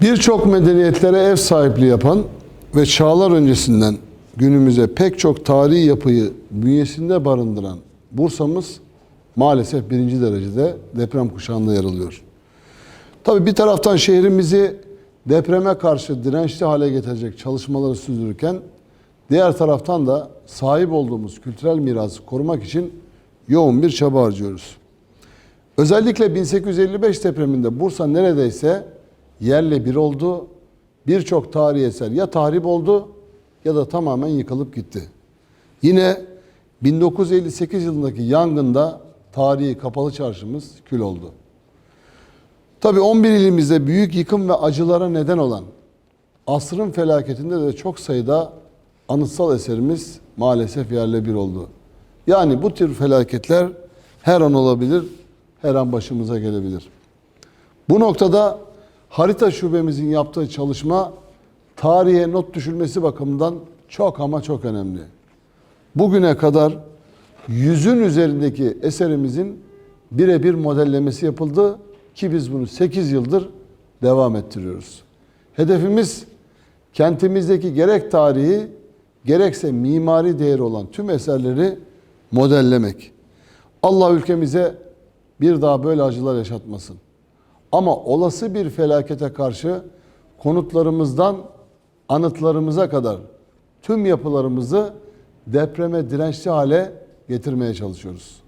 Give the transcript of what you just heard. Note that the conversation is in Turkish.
Birçok medeniyetlere ev sahipliği yapan ve çağlar öncesinden günümüze pek çok tarihi yapıyı bünyesinde barındıran Bursa'mız maalesef birinci derecede deprem kuşağında yer alıyor. Tabii bir taraftan şehrimizi depreme karşı dirençli hale getirecek çalışmaları sürdürürken diğer taraftan da sahip olduğumuz kültürel mirası korumak için yoğun bir çaba harcıyoruz. Özellikle 1855 depreminde Bursa neredeyse yerle bir oldu. Birçok tarihi eser ya tahrip oldu ya da tamamen yıkılıp gitti. Yine 1958 yılındaki yangında tarihi kapalı çarşımız kül oldu. Tabii 11 ilimizde büyük yıkım ve acılara neden olan asrın felaketinde de çok sayıda anıtsal eserimiz maalesef yerle bir oldu. Yani bu tür felaketler her an olabilir, her an başımıza gelebilir. Bu noktada harita şubemizin yaptığı çalışma tarihe not düşülmesi bakımından çok ama çok önemli. Bugüne kadar yüzün üzerindeki eserimizin birebir modellemesi yapıldı ki biz bunu 8 yıldır devam ettiriyoruz. Hedefimiz kentimizdeki gerek tarihi gerekse mimari değeri olan tüm eserleri modellemek. Allah ülkemize bir daha böyle acılar yaşatmasın. Ama olası bir felakete karşı konutlarımızdan anıtlarımıza kadar tüm yapılarımızı depreme dirençli hale getirmeye çalışıyoruz.